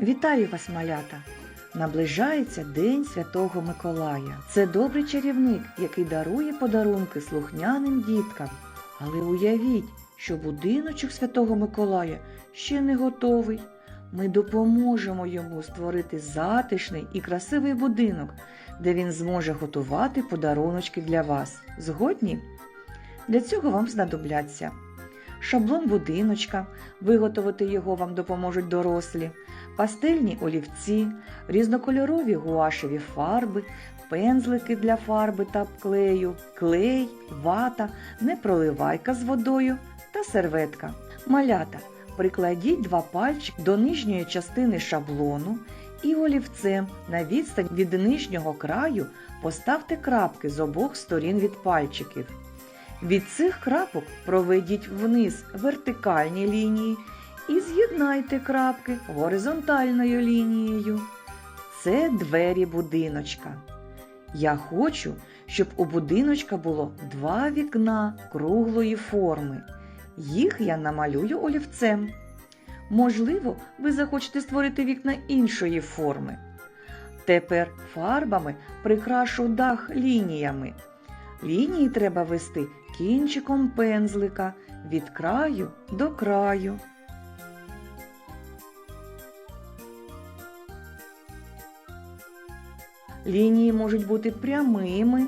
Вітаю вас, малята! Наближається День Святого Миколая. Це добрий чарівник, який дарує подарунки слухняним діткам. Але уявіть, що будиночок Святого Миколая ще не готовий. Ми допоможемо йому створити затишний і красивий будинок, де він зможе готувати подаруночки для вас. Згодні? Для цього вам знадобляться шаблон будиночка, виготовити його вам допоможуть дорослі, пастельні олівці, різнокольорові гуашеві фарби, пензлики для фарби та клею, клей, вата, непроливайка з водою та серветка. Малята. Прикладіть два пальчики до нижньої частини шаблону і олівцем на відстань від нижнього краю поставте крапки з обох сторін від пальчиків. Від цих крапок проведіть вниз вертикальні лінії і з'єднайте крапки горизонтальною лінією. Це двері будиночка. Я хочу, щоб у будиночка було два вікна круглої форми. Їх я намалюю олівцем. Можливо, ви захочете створити вікна іншої форми. Тепер фарбами прикрашу дах лініями. Лінії треба вести кінчиком пензлика від краю до краю. Лінії можуть бути прямими,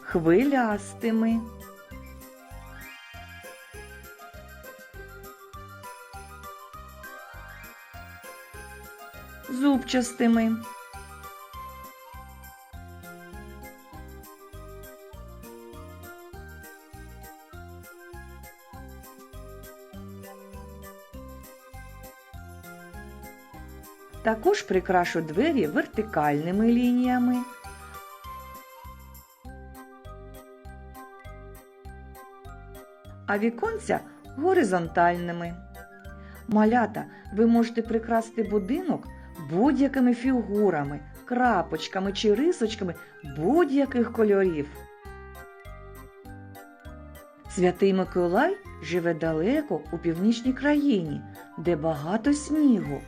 хвилястими. зубчастими. Також прикрашу двері вертикальними лініями. А віконця горизонтальними. Малята, ви можете прикрасити будинок будь-якими фігурами, крапочками чи рисочками будь-яких кольорів. Святий Миколай живе далеко у північній країні, де багато снігу.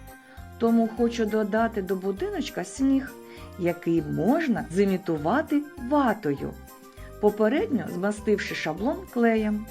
Тому хочу додати до будиночка сніг, який можна зімітувати ватою, попередньо змастивши шаблон клеєм.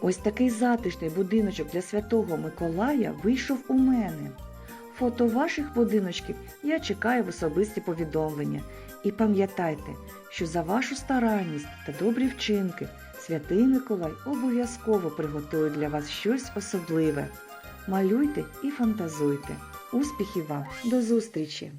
Ось такий затишний будиночок для Святого Миколая вийшов у мене. Фото ваших будиночків я чекаю в особисті повідомлення. І пам'ятайте, що за вашу старанність та добрі вчинки Святий Миколай обов'язково приготує для вас щось особливе. Малюйте і фантазуйте. Успіхів вам! До зустрічі!